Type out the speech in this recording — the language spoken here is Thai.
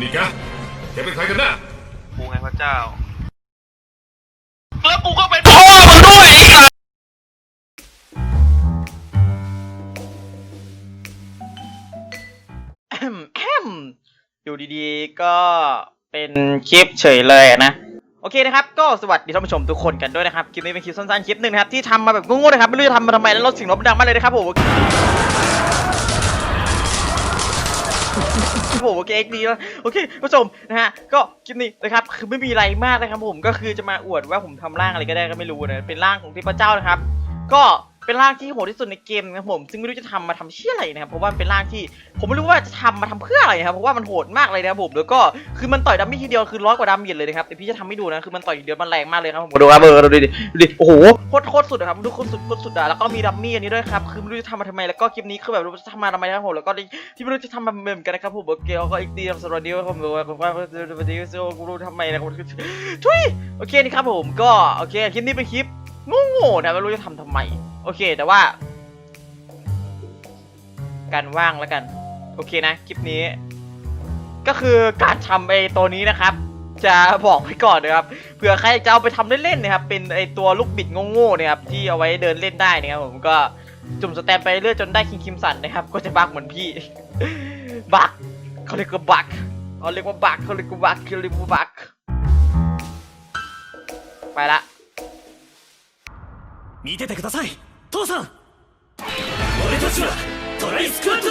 นี่แกแกเป็นใครกันแน่กูไงพระเจ้า แล้วกูก็เป็นพ่อมึงด้วยไอ้สัสแอมแอมอยู่ดีๆ ก็เป็นคลิปเฉยเลยอะนะ โอเคนะครับ ก็สวัสดีท่านผู้ชมทุกคนกันด้วยนะครับ คลิปนี้เป็นคลิปสั้นๆ คลิปหนึ่งนะครับ ที่ทำมาแบบงงๆนะครับ ไม่รู้จะทำมาทำไมแล้วรถเสิ่งรถดังมากเลยนะครับผม ผมโอเคเอ็กดีแล้วโอเคผู้ชมนะฮะก็คลิปนี้นะครับคือไม่มีอะไรมากนะครับผมก็คือจะมาอวดว่าผมทำร่างอะไรก็ได้ก็ไม่รู้นะเป็นร่างของเทพเจ้านะครับ ก็ เป็นร่างที่โหดที่สุดในเกมนะครับผมซึ่งไม่รู้จะทำมาทำเชี่ยอะไรนะครับเพราะว่ามันเป็นร่างที่ผมไม่รู้ว่าจะทำมาทำเพื่ออะไรครับเพราะว่ามันโหดมากเลยนะครับผมแล้วก็คือมันต่อยดัมมี่ทีเดียวคือร้อยกว่าดัมเมจเลยนะครับเดี๋ยวพี่จะทำให้ดูนะคือมันต่อยทีเดียวมันแรงมากเลยครับผมดูครับเออดูดิดูดิโอ้โหโคตรโคตรสุดอะครับดูโคตรสุดโคตรสุดอะแล้วก็มีดัมมี่อันนี้ด้วยครับคือไม่รู้จะทำมาทำไมแล้วก็คลิปนี้คือแบบไม่รู้จะทำมาทำไมนะครับผมแล้วก็ที่ไม่รู้จะทำมาเหมือนกันนะครับผมโอเคแล้วก็อีกทีสวัสดีครับผมว่าผมว่าวันนี้กูรู้ทำไมนะครับทุยโอเคนี่ครับผมก็โอเคคลิปนี้เป็นคลิปโง่ๆนะไม่รู้จะทำทำไมโอเค แต่ว่า การว่างแล้วกัน โอเคนะ คลิปนี้ ก็คือการทำไอ้ตัวนี้นะครับ จะบอกไว้ก่อนนะครับเผื่อใครจะเอาไปทำเล่นๆนะครับ เป็นไอ้ตัวลูกบิดโง่ๆนะครับที่เอาไว้เดินเล่นได้นะครับผมก็จุ่มสแตมไปเรื่อยจนได้คิงคิมสันนะครับ ก็จะบักเหมือนพี่ บักเขาเรียกว่าบักเขาเรียกว่าบักเขาเรียกว่าบักเขาเรียกว่าบักไปละ 見ててください 父さん。俺たちはトライスクワット